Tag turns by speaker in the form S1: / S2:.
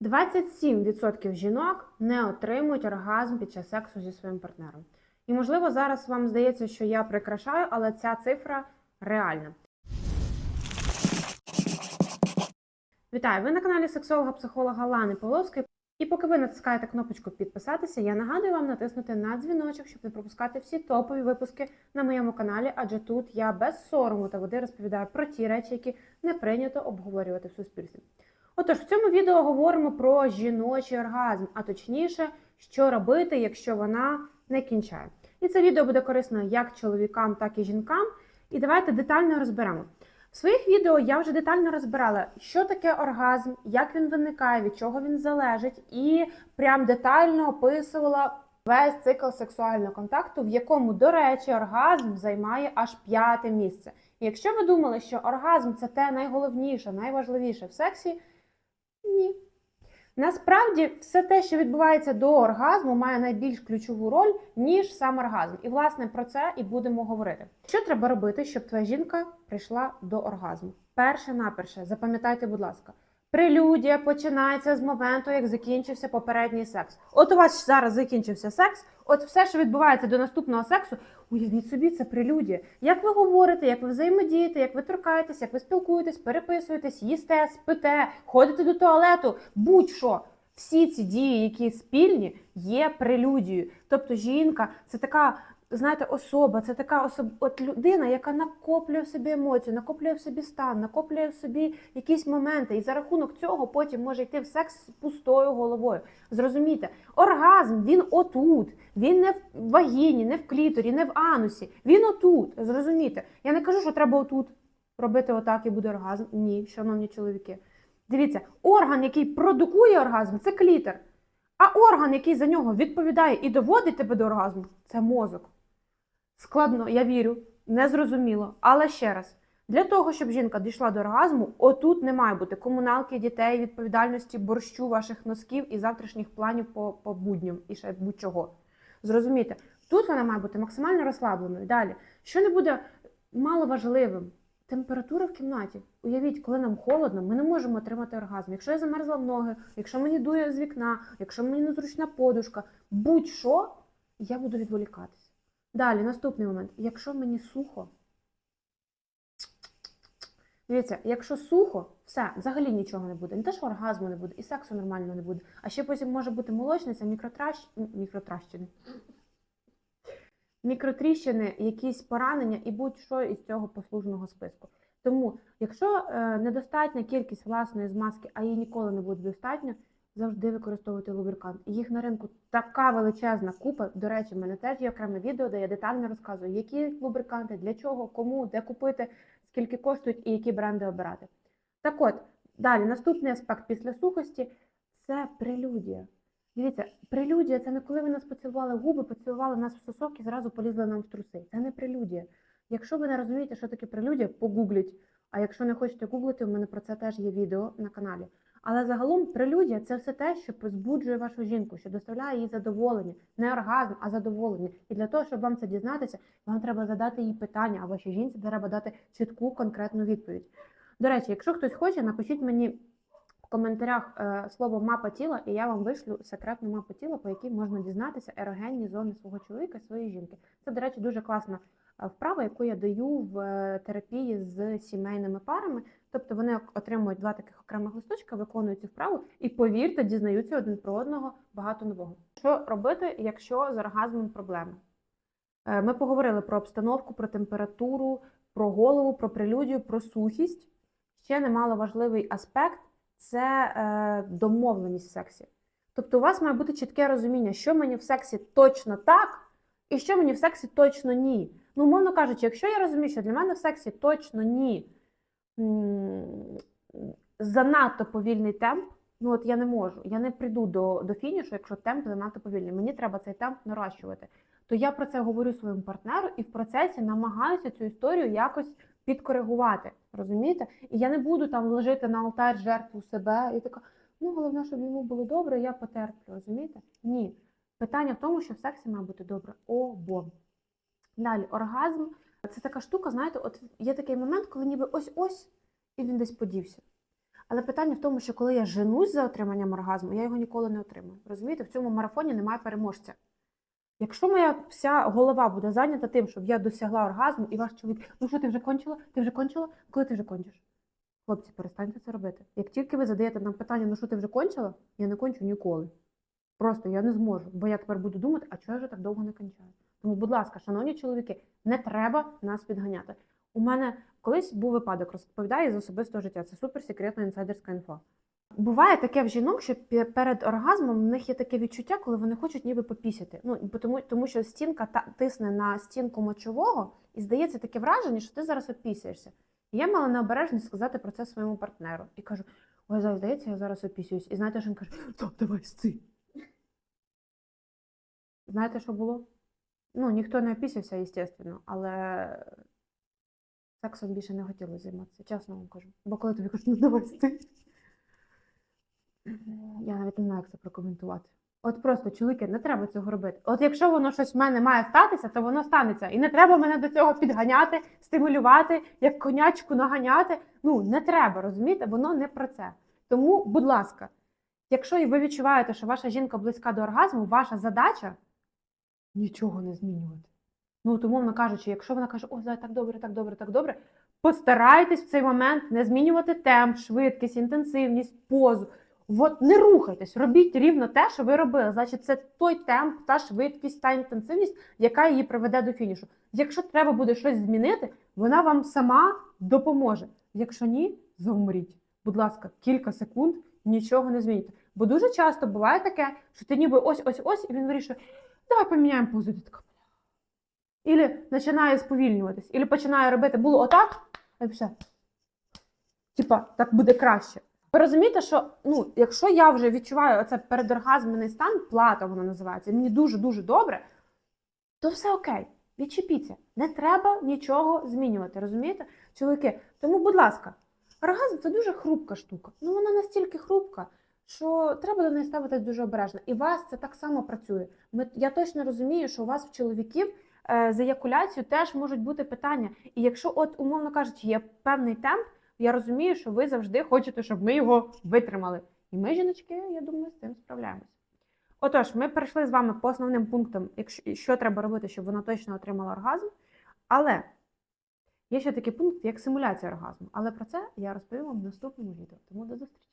S1: 27% жінок не отримують оргазм під час сексу зі своїм партнером. І можливо зараз вам здається, що я прикрашаю, але ця цифра реальна. Вітаю! Ви на каналі сексолога-психолога Лани Половської. І поки ви натискаєте кнопочку підписатися, я нагадую вам натиснути на дзвіночок, щоб не пропускати всі топові випуски на моєму каналі, адже тут я без сорому та води розповідаю про ті речі, які не прийнято обговорювати в суспільстві. Отож, в цьому відео говоримо про жіночий оргазм, а точніше, що робити, якщо вона не кінчає. І це відео буде корисно як чоловікам, так і жінкам. І давайте детально розберемо. В своїх відео я вже детально розбирала, що таке оргазм, як він виникає, від чого він залежить, і прям детально описувала весь цикл сексуального контакту, в якому, до речі, оргазм займає аж п'яте місце. І якщо ви думали, що оргазм це те найголовніше, найважливіше в сексі, ні. Насправді, все те, що відбувається до оргазму, має найбільш ключову роль, ніж сам оргазм. І, власне, про це і будемо говорити. Що треба робити, щоб твоя жінка прийшла до оргазму? Перше наперше, запам'ятайте, будь ласка, прелюдія починається з моменту, як закінчився попередній секс. От у вас зараз закінчився секс, от все, що відбувається до наступного сексу, уявіть собі, це прелюдія. Як ви говорите, як ви взаємодієте, як ви торкаєтесь, як ви спілкуєтесь, переписуєтесь, їсте, спите, ходите до туалету, будь-що. Всі ці дії, які спільні, є прелюдією. Тобто жінка це така, знаєте, особа, це така особ... от людина, яка накоплює в собі емоцію, накоплює в собі стан, накоплює в собі якісь моменти, і за рахунок цього потім може йти в секс з пустою головою. Зрозумійте, оргазм він отут, він не в вагіні, не в кліторі, не в анусі. Він отут. Зрозумійте. Я не кажу, що треба отут робити отак і буде оргазм. Ні, шановні чоловіки. Дивіться, орган, який продукує оргазм, це клітер. А орган, який за нього відповідає і доводить тебе до оргазму, це мозок. Складно, я вірю, незрозуміло. Але ще раз, для того, щоб жінка дійшла до оргазму, отут не має бути комуналки, дітей, відповідальності, борщу, ваших носків і завтрашніх планів по, по будням і ще будь-чого. Зрозумійте, тут вона має бути максимально розслабленою. Далі, що не буде маловажливим, температура в кімнаті. Уявіть, коли нам холодно, ми не можемо отримати оргазм. Якщо я замерзла в ноги, якщо мені дує з вікна, якщо мені незручна подушка, будь-що, я буду відволікатися. Далі, наступний момент. Якщо мені сухо, дивіться, якщо сухо, все, взагалі нічого не буде. Не те, що оргазму не буде, і сексу нормального не буде. А ще потім може бути молочниця, мікротращ... мікротращини. Мікротріщини, якісь поранення і будь-що із цього послужного списку. Тому, якщо е, недостатня кількість власної змазки, а її ніколи не буде достатньо, завжди використовуйте лубрикант. Їх на ринку така величезна купа. До речі, в мене теж є окреме відео, де я детально розказую, які лубриканти, для чого, кому, де купити, скільки коштують і які бренди обирати. Так от, далі, наступний аспект після сухості це прелюдія. Дивіться, прелюдія це не коли ви нас поцілували губи, поцілували нас в сосок і зразу полізли нам в труси. Це не прелюдія. Якщо ви не розумієте, що таке прелюдія, погугліть. А якщо не хочете гуглити, у мене про це теж є відео на каналі. Але загалом прелюдія це все те, що збуджує вашу жінку, що доставляє їй задоволення, не оргазм, а задоволення. І для того, щоб вам це дізнатися, вам треба задати їй питання, а вашій жінці треба дати чітку конкретну відповідь. До речі, якщо хтось хоче, напишіть мені в коментарях е, слово мапа тіла, і я вам вишлю секретну мапу тіла, по якій можна дізнатися ерогенні зони свого чоловіка своєї жінки. Це, до речі, дуже класна вправа, яку я даю в е, терапії з сімейними парами. Тобто вони отримують два таких окремих листочка, виконують цю вправу і, повірте, дізнаються один про одного багато нового. Що робити, якщо з оргазмом проблеми? Е, Ми поговорили про обстановку, про температуру, про голову, про прелюдію, про сухість. Ще немало важливий аспект це е, домовленість в сексі. Тобто, у вас має бути чітке розуміння, що мені в сексі точно так, і що мені в сексі точно ні. Ну, умовно кажучи, якщо я розумію, що для мене в сексі точно ні, занадто повільний темп, ну от я не можу, я не прийду до, до фінішу, якщо темп занадто повільний. Мені треба цей темп наращувати. То я про це говорю своєму партнеру і в процесі намагаюся цю історію якось підкоригувати. Розумієте? І я не буду там вложити на алтар жертву себе і така, ну головне, щоб йому було добре, я потерплю. Розумієте? Ні. Питання в тому, що в сексі має бути добре обом. Далі, оргазм це така штука, знаєте, от є такий момент, коли ніби ось-ось, і він десь подівся. Але питання в тому, що коли я женусь за отриманням оргазму, я його ніколи не отримую. Розумієте, в цьому марафоні немає переможця. Якщо моя вся голова буде зайнята тим, щоб я досягла оргазму, і ваш чоловік, ну що ти вже кончила? Ти вже кончила? Коли ти вже кончиш? Хлопці, перестаньте це робити. Як тільки ви задаєте нам питання, ну що ти вже кончила, я не кончу ніколи. Просто я не зможу, бо я тепер буду думати, а чого я вже так довго не кончаю. Тому, будь ласка, шановні чоловіки, не треба нас підганяти. У мене колись був випадок, розповідаю з особистого життя. Це суперсекретна інсайдерська інфа. Буває таке в жінок, що перед оргазмом в них є таке відчуття, коли вони хочуть ніби попісяти. Ну тому, тому що стінка та тисне на стінку мочового, і здається таке враження, що ти зараз опісяєшся. І я мала необережність сказати про це своєму партнеру. І кажу: ой, зараз здається, я зараз опісююсь. І знаєте, що він каже, так, давай сци. Знаєте, що було? Ну, ніхто не опісявся, звісно, але сексом більше не хотілося займатися, чесно вам кажу. Бо коли тобі кажуть, давай сци. Я навіть не знаю, як це прокоментувати. От просто, чоловіки, не треба цього робити. От якщо воно щось в мене має статися, то воно станеться. І не треба мене до цього підганяти, стимулювати, як конячку наганяти. Ну, не треба, розумієте? Воно не про це. Тому, будь ласка, якщо ви відчуваєте, що ваша жінка близька до оргазму, ваша задача нічого не змінювати. Ну, от, умовно кажучи, якщо вона каже, о, зараз так добре, так добре, так добре, постарайтесь в цей момент не змінювати темп, швидкість, інтенсивність, позу. От не рухайтесь, робіть рівно те, що ви робили. Значить, це той темп, та швидкість, та інтенсивність, яка її приведе до фінішу. Якщо треба буде щось змінити, вона вам сама допоможе. Якщо ні, завмріть. Будь ласка, кілька секунд нічого не змінюйте. Бо дуже часто буває таке, що ти ніби ось ось ось, і він вирішує, давай поміняємо позу. Ти така, Ілі починає сповільнюватись, ілі починає робити було отак, а все. Типа, так буде краще. Ви розумієте, що ну, якщо я вже відчуваю оце передоргазменний стан, плата воно називається, мені дуже-дуже добре, то все окей, відчепіться. Не треба нічого змінювати, розумієте? Чоловіки, тому, будь ласка, оргазм це дуже хрупка штука. Ну вона настільки хрупка, що треба до неї ставитись дуже обережно. І вас це так само працює. Ми, я точно розумію, що у вас в чоловіків е, з еякуляцією теж можуть бути питання. І якщо, от, умовно кажучи, є певний темп, я розумію, що ви завжди хочете, щоб ми його витримали. І ми, жіночки, я думаю, з цим справляємося. Отож, ми перейшли з вами по основним пунктам, якщо, що треба робити, щоб вона точно отримала оргазм. Але є ще такий пункт, як симуляція оргазму. Але про це я розповім вам в наступному відео. Тому до зустрічі!